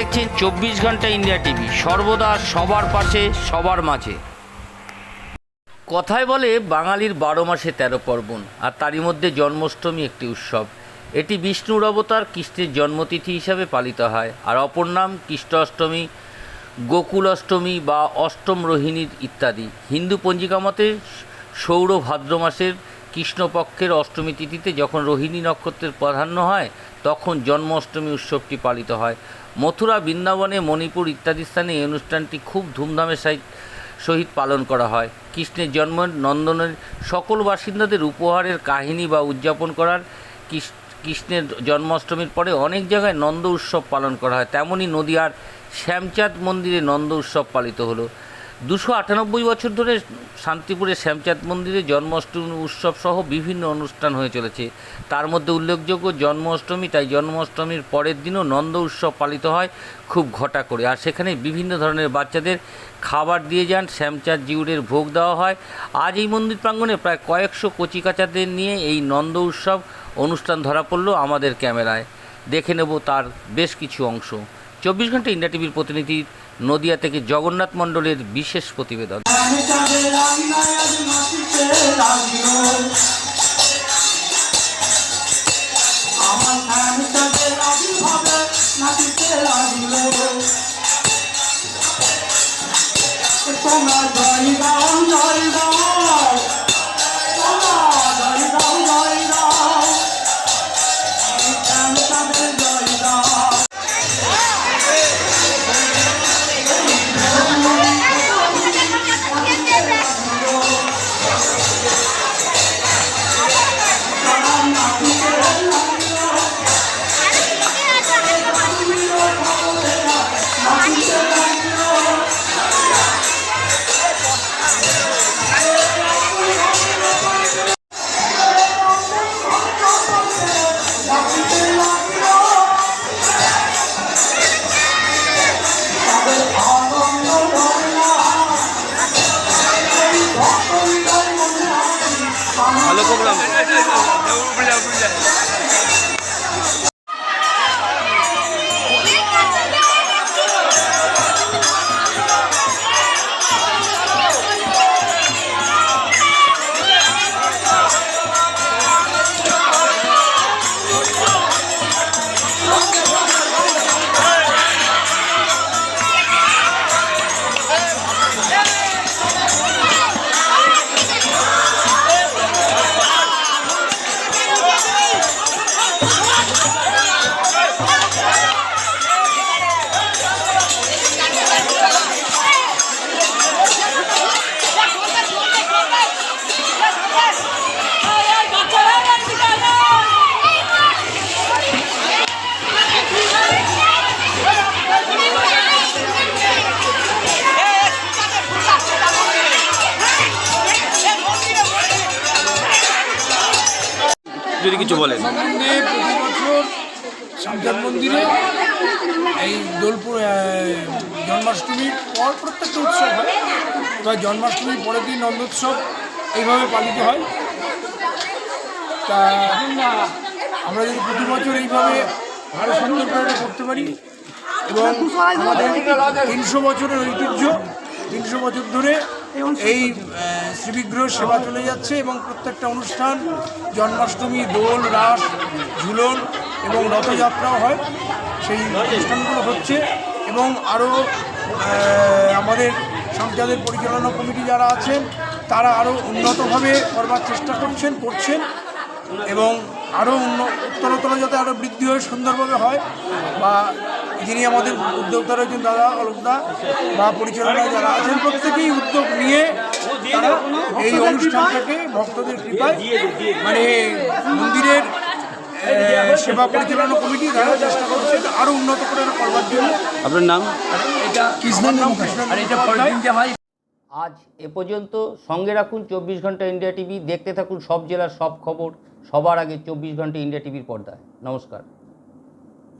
দেখছেন চব্বিশ ঘণ্টা ইন্ডিয়া টিভি। সর্বদা সবার পাশে, সবার মাঝে। কথায় বলে বাঙালির বারো মাসে তেরো পার্বণ, আর তারই মধ্যে জন্মাষ্টমী একটি উৎসব। এটি বিষ্ণুর অবতার কৃষ্ণের জন্মতিথি হিসাবে পালিত হয়, আর অপর নাম কৃষ্ণ অষ্টমী গোকুল অষ্টমী বা অষ্টম রোহিণীর ইত্যাদি। হিন্দু পঞ্জিকা মতে সৌর ভাদ্র মাসের কৃষ্ণপক্ষের অষ্টমী তিথিতে যখন রোহিণী নক্ষত্রের প্রাধান্য হয়, তখন জন্মাষ্টমী উৎসবটি পালিত হয়। মথুরা, বৃন্দাবনে, মণিপুর ইত্যাদি স্থানে এই অনুষ্ঠানটি খুব ধুমধামের সহিত সহিত পালন করা হয়। কৃষ্ণের জন্ম নন্দনের সকল বাসিন্দাদের উপহারের কাহিনী বা উদযাপন করার কৃষ্ণের জন্মাষ্টমীর পরে অনেক জায়গায় নন্দ উৎসব পালন করা হয়। তেমনই নদীয়ার শ্যামচাঁদ মন্দিরে নন্দ উৎসব পালিত হলো। দুশো আটানব্বই বছর ধরে শান্তিপুরে শ্যামচাঁদ মন্দিরে জন্মাষ্টমী উৎসব সহ বিভিন্ন অনুষ্ঠান হয়ে চলেছে। তার মধ্যে উল্লেখযোগ্য জন্মাষ্টমী, তাই জন্মাষ্টমীর পরের দিনও নন্দ উৎসব পালিত হয় খুব ঘটা করে। আর সেখানে বিভিন্ন ধরনের বাচ্চাদের খাবার দিয়ে যান, শ্যামচাঁদ জিউরের ভোগ দেওয়া হয়। আজ এই মন্দির প্রাঙ্গণে প্রায় কয়েকশো কচিকাচাদের নিয়ে এই নন্দ উৎসব অনুষ্ঠান ধরা পড়ল আমাদের ক্যামেরায়। দেখে নেব তার বেশ কিছু অংশ। চব্বিশ ঘণ্টা ইন্ডিয়া টিভির প্রতিনিধি নদিয়া থেকে জগন্নাথ মণ্ডলের বিশেষ প্রতিবেদন। নাচিতে 了吗？不是，不是，不是。যদি কিছু বলেন। শামচাঁদ মন্দিরে এই দোলপুর জন্মাষ্টমীর পর প্রত্যেকটা উৎসব হয়। এবার জন্মাষ্টমীর পরের দিন নন্দোৎসব এইভাবে পালিত হয়। তা আমরা যদি প্রতি বছর এইভাবে আরও সুন্দর করে করতে পারি এবং আমাদের তিনশো বছরের ঐতিহ্য, তিনশো বছর ধরে এই শ্রীবিগ্রহ সেবা চলে যাচ্ছে এবং প্রত্যেকটা অনুষ্ঠান, জন্মাষ্টমী, দোল, রাস, ঝুলন এবং রথযাত্রাও হয়। সেই অনুষ্ঠানগুলো হচ্ছে এবং আরও আমাদের সংসদের পরিচালনা কমিটি যারা আছেন, তারা আরও উন্নতভাবে করবার চেষ্টা করছেন করছেন এবং আরও উন্ন উত্তরোত্তর যাতে আরও বৃদ্ধি হয়, সুন্দরভাবে হয় বা যিনি আমাদের উদ্যোক্তা রয়েছেন দাদা অলোকদা বা পরিচালনায় যারা আছেন প্রত্যেকেই উদ্যোগ নিয়ে তারা এই অনুষ্ঠানটাকে ভক্তদের কৃপায় মানে মন্দিরের সেবা পরিচালনা কমিটি তারা চেষ্টা করছেন আরও উন্নত করে করবার জন্য। আপনার নাম? এটা কৃষ্ণের নাম কৃষ্ণ আজ এ পর্যন্ত সঙ্গে রাখুন চব্বিশ ঘণ্টা ইন্ডিয়া টিভি দেখতে থাকুন সব জেলার সব খবর সবার আগে চব্বিশ ঘণ্টা ইন্ডিয়া টিভির পর্দায়। নমস্কার।